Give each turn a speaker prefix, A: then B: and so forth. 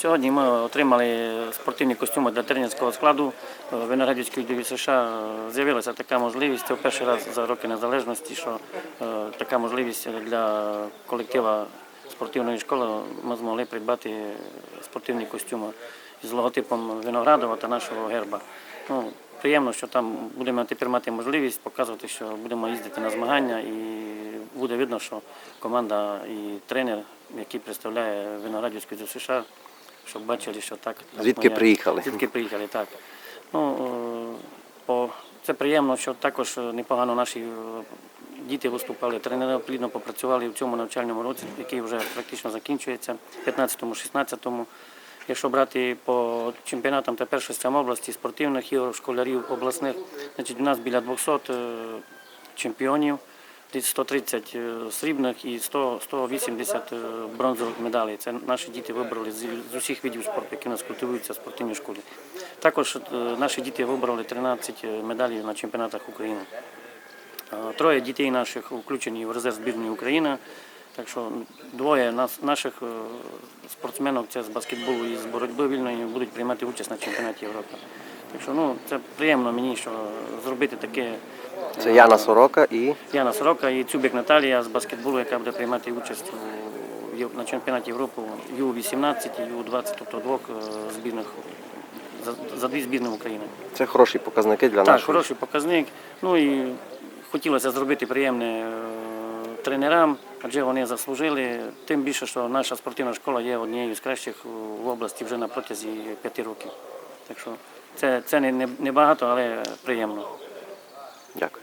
A: Сьогодні ми отримали спортивні костюми для тренерського складу е, Виноградівської диві США. е, З'явилася така можливість. Це перший раз за роки незалежності, що е, така можливість для колектива спортивної школи ми змогли придбати спортивні костюми з логотипом Виноградова та нашого герба. Ну, приємно, що там будемо тепер мати можливість показувати, що будемо їздити на змагання і буде видно, що команда і тренер, який представляє Виноградівську США, щоб бачили, що так.
B: Звідки
A: моя-
B: приїхали?
A: Звідки приїхали, так. Ну, е, по, це приємно, що також е, непогано наші е, діти виступали, тренери плідно попрацювали в цьому навчальному році, який вже практично закінчується, 15-16. Якщо брати по чемпіонатам та першостям області спортивних ігор, школярів обласних, значить у нас біля 200 е, чемпіонів, 130 е, срібних і 100, 180 е, бронзових медалей. Це наші діти вибрали з, усіх видів спорту, які у нас культивуються в спортивній школі. Також е, наші діти вибрали 13 медалей на чемпіонатах України. Троє дітей наших включені в резерв збірної України. Так що двоє наших спортсменів це з баскетболу і з боротьби вільної будуть приймати участь на чемпіонаті Європи. Так що ну, це приємно мені, що зробити таке.
B: Це Яна Сорока і
A: Яна Сорока і Цюбик Наталія з баскетболу, яка буде приймати участь у, на чемпіонаті Європи Ю-18 і Ю-20, тобто двох е, збірних за, за дві збірні України.
B: це хороші показники для нас.
A: Так,
B: нашої.
A: хороший показник. Ну і хотілося зробити приємне е, тренерам, адже вони заслужили. Тим більше, що наша спортивна школа є однією з кращих в області вже на протязі п'яти років. Так що це, це не, не, не багато, але приємно.
B: Дякую.